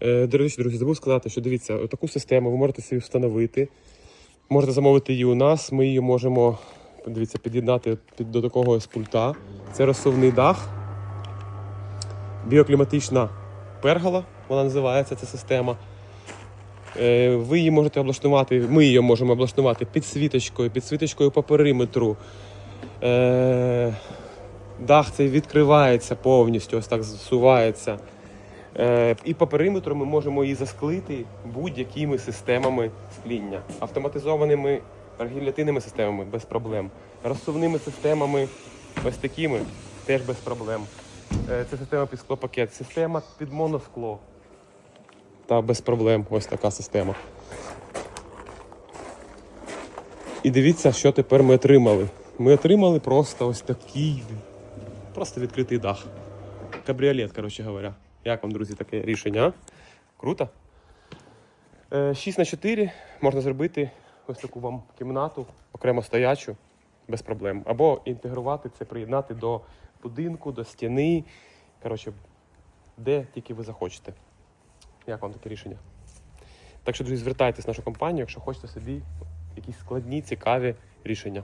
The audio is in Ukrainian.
Е, До речі, друзі, забув сказати, що дивіться, таку систему ви можете собі встановити. Можете замовити її у нас. Ми її можемо дивіться, під'єднати під, до такого ось пульта. Це розсувний дах, біокліматична пергола, вона називається ця система. Е, Ви її можете облаштувати, ми її можемо облаштувати підсвіточкою, підсвіточкою по периметру. Е, Дах цей відкривається повністю, ось так зсувається. Е, І по периметру ми можемо її засклити будь-якими системами скління. Автоматизованими гільотинними системами без проблем. Розсувними системами ось такими теж без проблем. Е, Це система під склопакет, система під моноскло. Та без проблем. Ось така система. І дивіться, що тепер ми отримали. Ми отримали просто ось такий, просто відкритий дах. Кабріолет, коротше говоря. Як вам, друзі, таке рішення? Круто? Е, 6 на 4 можна зробити ось таку вам кімнату, окремо стоячу, без проблем. Або інтегрувати це, приєднати до будинку, до стіни. Коротше, де тільки ви захочете. Як вам таке рішення? Так що, друзі, звертайтесь в нашу компанію, якщо хочете собі якісь складні, цікаві рішення.